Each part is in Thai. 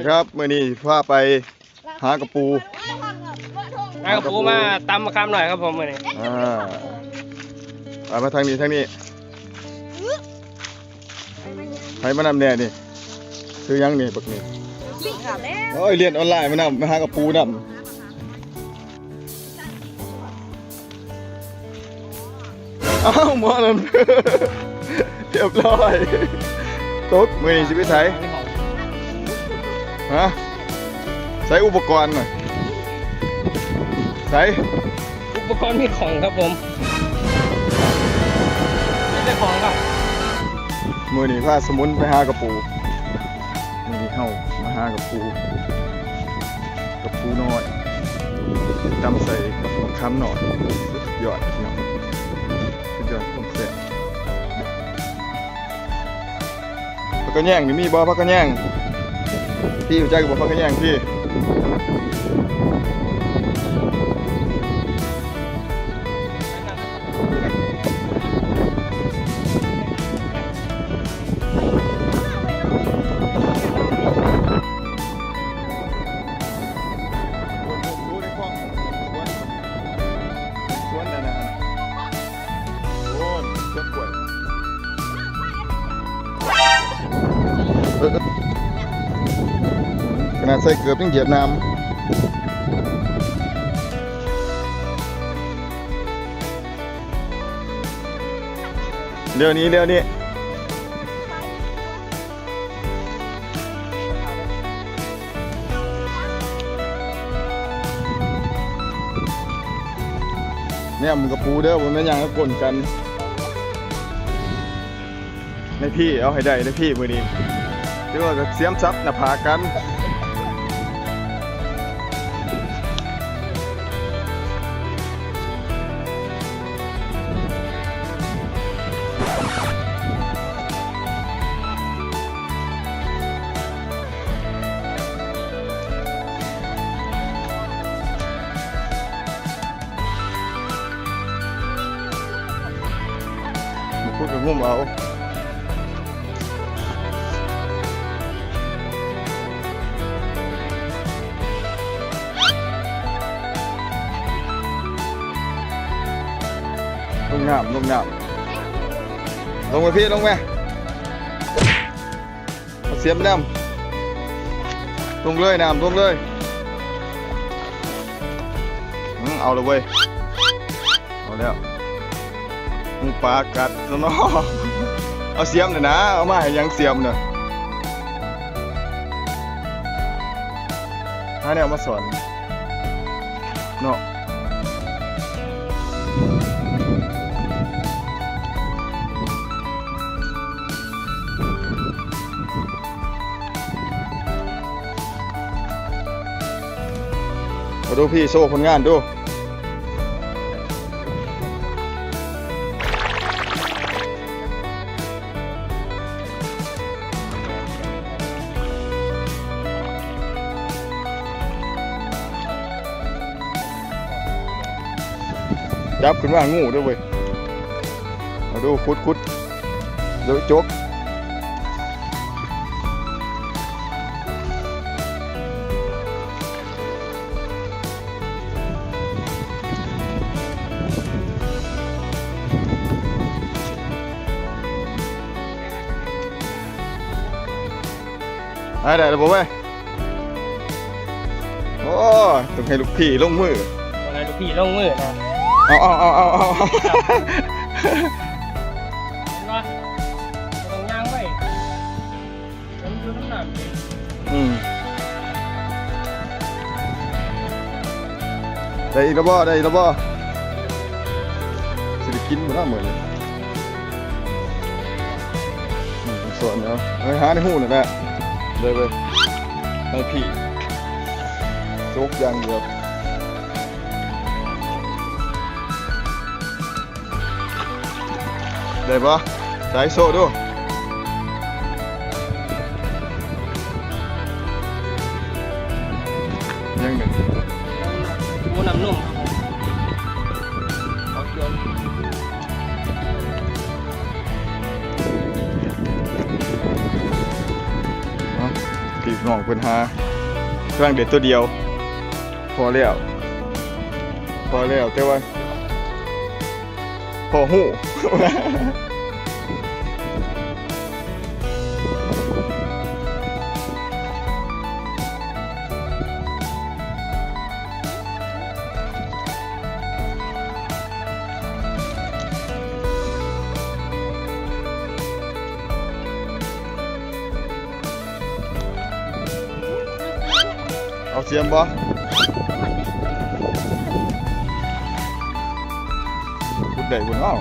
นะครับมื่อนี้พาไปหากระปูเอาปูมาตำมาคำหน่อยครับผมมื้อนี้อ่าเอามาทางนี้ทางนี้ใครมานำแน่นี่คือยังนี่บักนี่โอ้ยเรียนออนไลน์มานำมาหากระปูนำอ้าวหมอนั่นเรียบร้อยตกมื่อนี้สิไปไส ฮะใส่อุปกรณ์หน่อยใส่อุปกรณ์มีของครับผมไม่ใช่ของครับมือนี้พาสมุนไปหากระปูมือนี้เฮามาหากระปูกระปูน้อยตำใส่กับมะขามหน่อยสุดยอดพี่น้องสุดยอดผมแซ่บพักกระแยงนี่มีบ่พักกระแยง พี่อยู่ใจกับผมเพักกระแยงพี่ ใส่เกือบยังเหยียบน้ำเดี๋ยวนี้เดี๋ยวนี้เนี่ยมึงกับปูเด้อมันไม่ยังก็กลนกันในพี่เอาให้ได้ในพี่มือนี้หรือว่าก็เสียมซับหน้าผากัน มาพูดกับงุ่มเอาลงน้ำลงน้ำลงไป มึงปลากัดแล้วเนาะเอาเสียมหน่อยนะ เอามาให้ยังเสียมหน่อยหาแนวมาสอนเนาะมาดูพี่โซ่ผลงานดู จับขึ้นมางูด้วยเว้ยมาดูคุดคุดเดี๋ยวจกได้ได้แล้วบ่เว้ยโอ้ต้องให้ลูกพี่ลงมืออะไรลูกพี่ลงมือนะ เอาเอาเอาเอาเอาเห็นปะบ่ต้องย่างไว้น้ำอยู่น้ำหนักอืมได้อีกแล้วบ่ได้อีกแล้วบ่สิได้กินบ่น่าเหมือนเลยอืมส่วนเนาะเฮ้ยหาในหูหน่อยแม่เลยเว้ยให้พี่โจกอย่างเดียว ได้ปะใส่โซ่ดูยังหนึ่งปูน้ำนุ่มครับผมเอาเกลือเนาะปีกนน้องเพิ่นหาเครื่องเด็ดตัวเดียว พอแล้ว พอแล้วแต่ว่า พอหูเอาเสียมบ่ พุดได้บุญเอา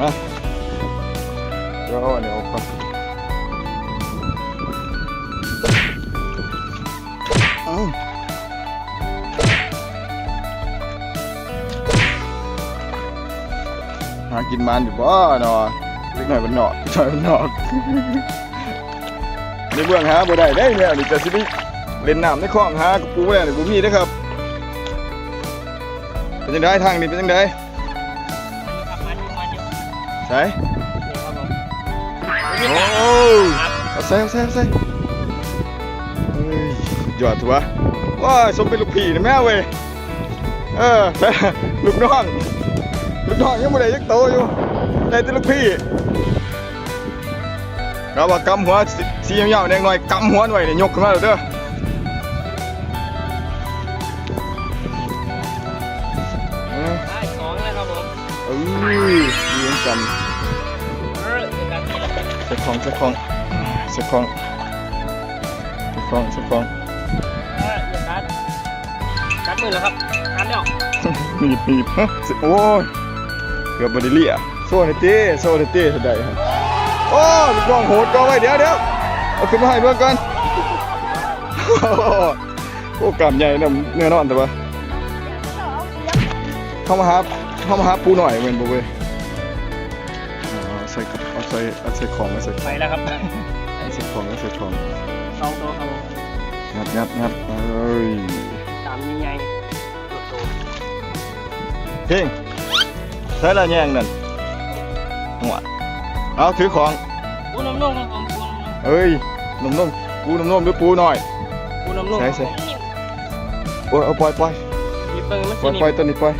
มาเดี๋ยวเอาอันนี้ออกก่อนเอาหากินมันอยู่บ่เนาะเล็กหน่อยมันเนาะหน่อยมันเนาะ ในเบื้องหาบ่ได้ได้เนี่ยนี่จะสิไปเล่นน้ำในคลองหากระปูแล้วนี่บ่มีเด้อครับเป็นจังไดทางนี้เป็นจังไดใส่โอ้เอาใส่เอาใส่เอาใส่เฮ้ยอดถูกปะว้าสมเป็นลูกพี่นะแม่เว้ยเออลูกน้องลูกน้องยังไม่ได้ยักโตอยู่ได้แต่ลูกพี่ เราว่ากำหัวสีสียาวๆแดงหน่อยกำหัวหน่อยเนี่ยยกขึ้นมาเลยเด้อเออได้สองแล้วครับผมเอ้ยเลี้ยงกันเออเดี๋ยวกันนี่แหละเซ็ตของเซ็ตของเซ็ตของเซ็ตของเซ็ตของเออเดี๋ยวกันกัดมือแล้วครับกัดแล้วหนีบหนีบฮะเสร็จโอ้ยเกือบบไดิเลียโซ่ในเต้โซ่ในเต้เท่าใดฮะ โอ้ลูกน้องโหดก็ไว้เดี๋ยวเดี๋ยวเอาขึ้นมาให้เบิ่งก่อนโอ้กล้ามใหญ่นะเนื้อนอนแต่ว่าเข้ามาหาเข้ามาหาปูหน่อยเว้นบ่เว้ยเอาใส่กับเอาใส่เอาใส่ของเอาใส่ไปแล้วครับเอาใส่ของเอาใส่ของสองตัวครับผมงัดงัดงัดเอ้ยตามยังไงโตเพ่งใช้ละแยงนั่นหัว เอาถือของๆปูน้ำนุ่มครับผมปูน้ำนุ่มเอ้ยนมนมปูนมนมหรือปูหน่อยปูน้ำนุ่มใช่ใช่โอ้ยเอาปล่อยปล่อยมีเปิงมันปล่อยสิปล่อยตัวนี้ปล่อย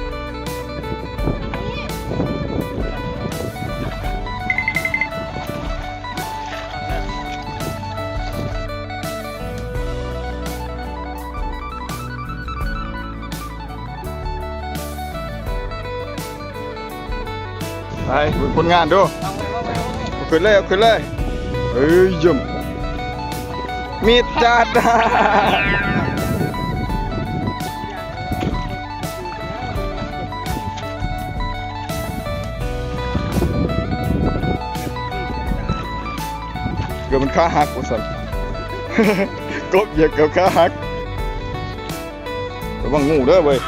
ไปเป็นคนงานดู ขึ้นเลยเอาขึ้นเลยเฮ้ยยมมีดจัดเกือบมันขาหักว่าสันกบเหยียบเกือบขาหักระวังงูเด้อเว้ย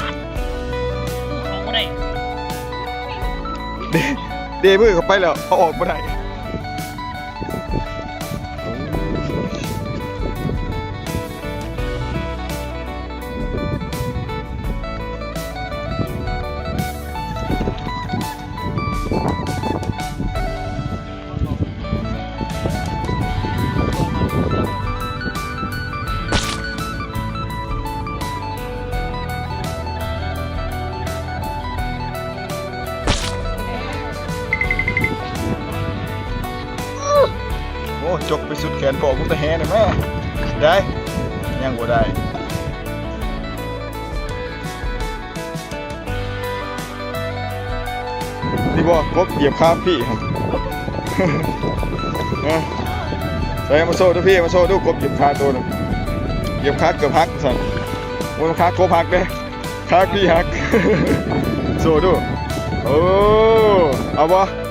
เอาบ่ได้เดเดมือเข้าไปแล้วเอาออกมาได้ อ้จกไปสุดแขนพอมุตะแฮนะแม่ได้ยังบ่ได้นี่บ่กบเหยียบขาพี่ครับใส่มาโซ่ดูพี่มาโซ่ดูกบเหยียบขาตัวหนึงเหยียบขาเกือบหักสั่นโอ้ยขาโกบหักเด้ขาพี่หักโซ่ดูโอ้เอาบ่ไ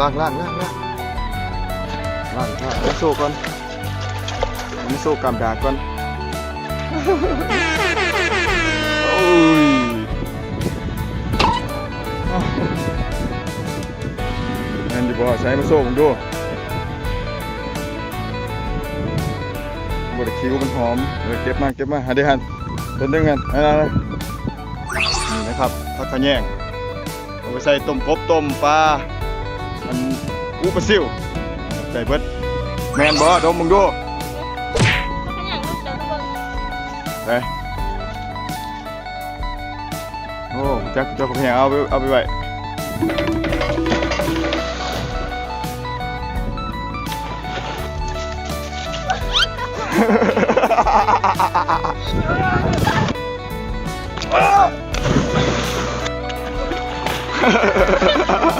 ล่างล่างล่างล่างล่างล่างแล้วโชว์ก่อนมาโชว์กำดาก่อนโอ้ยนั่นดิบ่ใช้มาโซ่ผมดูบไดคิวมันหอมเออเก็บมาเก็บมาหาด้หันต้นนึงกันอะไรนี่นะครับผักขะแยงเอาไปใส่ต้มกบต้มปลา อันอูปลาซิวใส่เบิดแมนบ่ดมมึงดูก็ขยันลูกเดินเบิ่งไปโอ้จักจักผักขะแยงเอาไปเอาไปไว้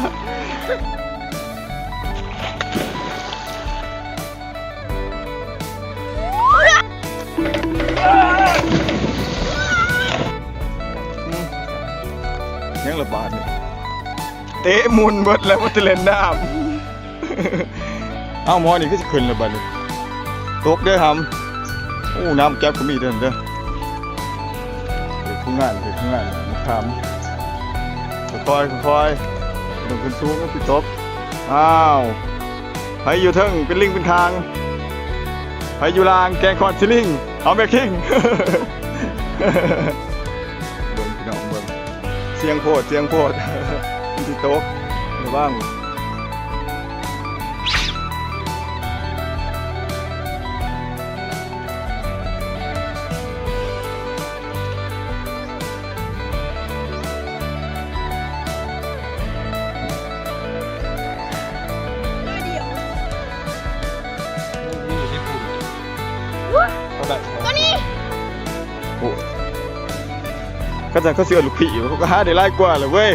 ยั งระบาดเนี่ยเตะมุนเบิดแล้วมันจะเล่นน้ำ เอ้าหมอนี่ก็จะขึ้นระบาดเลยตกเด้อหำโอ้น้ำแก๊บก็มีเด้อเด้อเด็กผู้งานเด็กผู้งานมาทำค่อยๆค่อยๆต้องขึ้นสูงก็ปิดตกอ้าวไผอยู่เทิงเป็นลิงเป็นทางไผอยู่ลางแกงคอนซิลิงเอาแบคคิง สียงโพดเสียงโพดที่โต๊ะระวัง ก็จะเขาเสือลูกผีเขาก็หาได้ไล่กว่าเลยเว้ย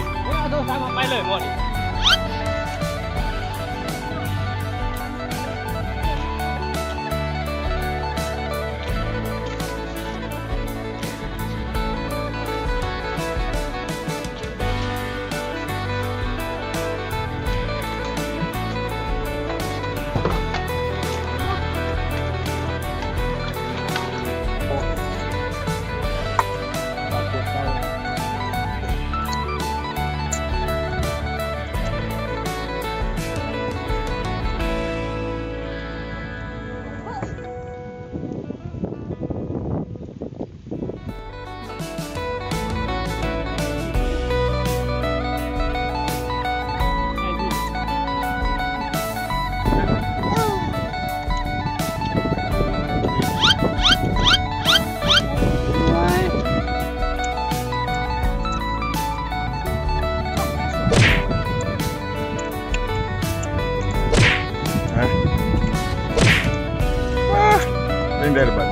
เล่นได้รือเปล่า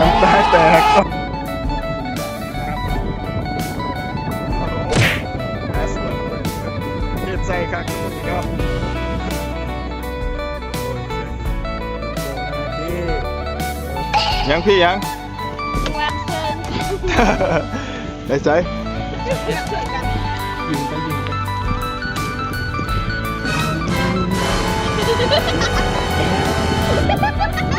น้ำตาแตกใส่คักเนาะยังพี่ยังวันเชิญได้ใจยิงกันยิงกันเ